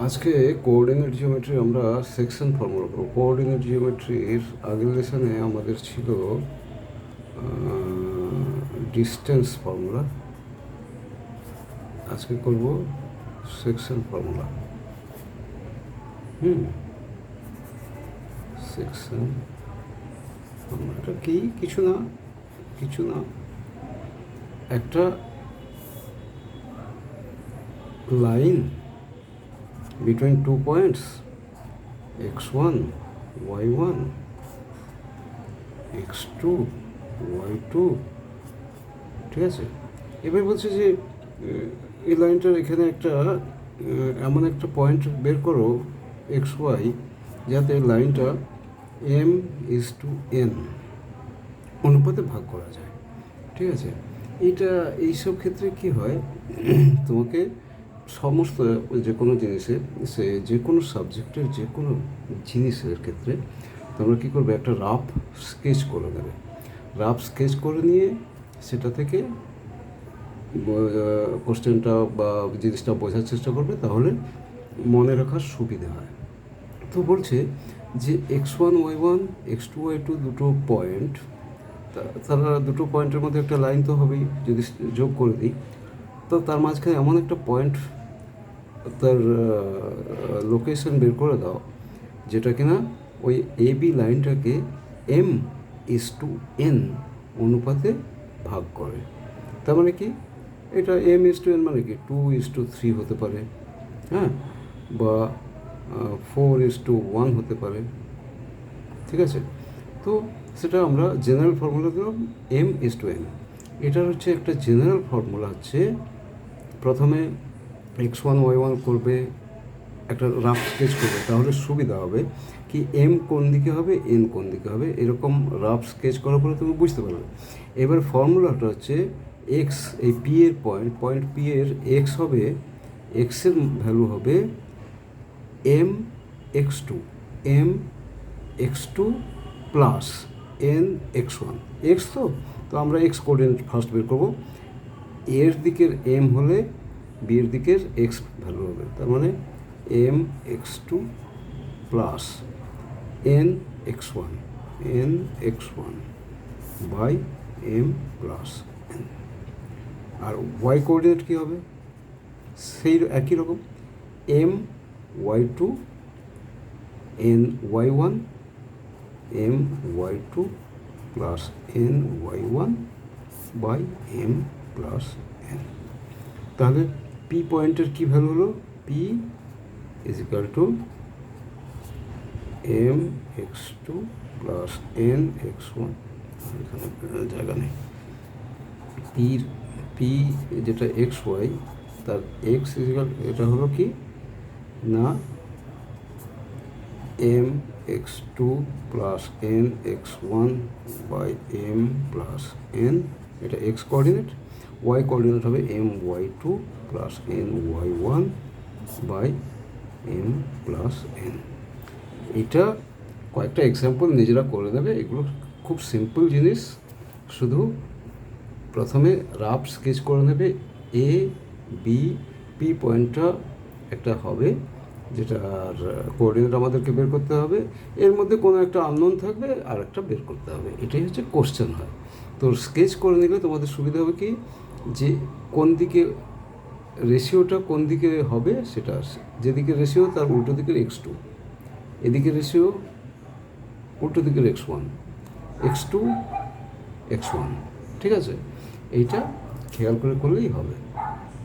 আজকে coordinate geometry আমরা section formula করব। কোঅর্ডিনেট জিওমেট্রির আগের লেসনে আমাদের ছিল ডিস্টেন্স ফর্মুলা আজকে করব সেকশন ফর্মুলা হুম? সেকশন ফর্মুলাটা কি? কিছু না? কিছু না? একটা line between two points x1 y1 x2 y2 ঠিক আছে? এবার বলছে যে এই লাইনটার এখানে একটা এমন একটা পয়েন্ট বের করো এক্স ওয়াই যাতে লাইনটা এম ইজ টু এন অনুপাতে ভাগ করা যায়। ঠিক আছে? এটা এইসব ক্ষেত্রে কি হয়? তোমাকে সমস্ত যে কোনো জিনিসে, সে যে কোনো সাবজেক্টের যে কোনো জিনিসের ক্ষেত্রে তোমরা কী করবে? একটা রাফ স্কেচ করে নেবে রাফ স্কেচ করে নিয়ে সেটা থেকে কোশ্চেনটা বা জিনিসটা বোঝার চেষ্টা করবে, তাহলে মনে রাখার সুবিধা হয়। তো বলছে যে x one y one x two y two দুটো পয়েন্ট তারা দুটো পয়েন্টের মধ্যে একটা লাইন তো হবেই, যদি যোগ করে দিই, তো তার মাঝখানে এমন একটা পয়েন্ট তার লোকেশন বের করে দাও, যেটা কিনা ওই এ বি লাইনটাকে এম ইস টু এন অনুপাতে ভাগ করে। তার মানে কি? এটা এম ইস টু এন মানে কি? টু ইস টু থ্রি হতে পারে হ্যাঁ? বা ফোর ইস টু ওয়ান হতে পারে, ঠিক আছে? তো সেটা আমরা জেনারেল ফর্মুলা দিলাম এম ইস টু এন এটার হচ্ছে একটা জেনারেল ফর্মুলা হচ্ছে, প্রথমে এক্স ওয়ান ওয়াই ওয়ান করবে, একটা রাফ স্কেচ করবে, তাহলে সুবিধা হবে কি এম কোন দিকে হবে এন কোন দিকে হবে, এরকম রাফ স্কেচ করার পরে তুমি বুঝতে পারবে। এবার ফর্মুলাটা হচ্ছে এক্স এই পি এর পয়েন্ট পয়েন্ট পি এর এক্স হবে এক্সের ভ্যালু হবে m x two m x two plus n x one x তো তো আমরা এক্স কোঅর্ডিনেট ফার্স্ট বের করব। এর দিকের এম হলে বি এর দিকের এক্স ভ্যালু হবে। তার মানে m x two plus n x one n x one by m plus n R y coordinate কী হবে? সেই একই রকম। M y two n y one m y two plus n y one by m plus n তাহলে P পয়েন্টের কী value হলো? P is equal to m x two plus n x one এখানে জায়গা নেই। পির পি যেটা x y তার এক্স ইজিক্যাল এটা হলো কি? না m x two plus n x one by m plus n এটা এক্স কোঅর্ডিনেট ওয়াই কোঅর্ডিনেট হবে m y two plus n y one by m plus n এটা কয়েকটা এক্সাম্পল নিজেরা করে নেবে। এগুলো খুব সিম্পল জিনিস। শুধু প্রথমে রাফ স্কেচ করে নেবে। এ বি পি পয়েন্টটা একটা হবে। যেটার কোঅর্ডিনেট আমাদেরকে বের করতে হবে। এর মধ্যে কোনো একটা আননোন থাকবে, আর একটা বের করতে হবে। এটাই হচ্ছে কোশ্চেন হয়। তো স্কেচ করে নিলে তোমাদের সুবিধা হবে কি? যে কোন দিকে রেশিওটা কোন দিকে হবে সেটা যেদিকে রেশিও তার উল্টো দিকের এক্স টু এদিকে রেশিও উল্টো দিকের x one x two x one ঠিক আছে? এইটা খেয়াল করে করলেই হবে।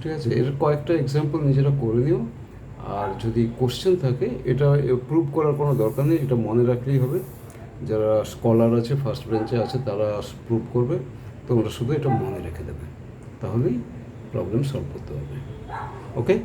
ঠিক আছে? এর কয়েকটা এক্সাম্পল নিজেরা করে নিও। আর যদি কোশ্চেন থাকে, এটা প্রুভ করার কোনো দরকার নেই, এটা মনে রাখলেই হবে। যারা স্কলার আছে ফার্স্ট ব্রেঞ্চে আছে, তারা প্রুভ করবে। তোমরা শুধু এটা মনে রেখে দেবে। তাহলেই প্রবলেম সলভ করতে হবে। ওকে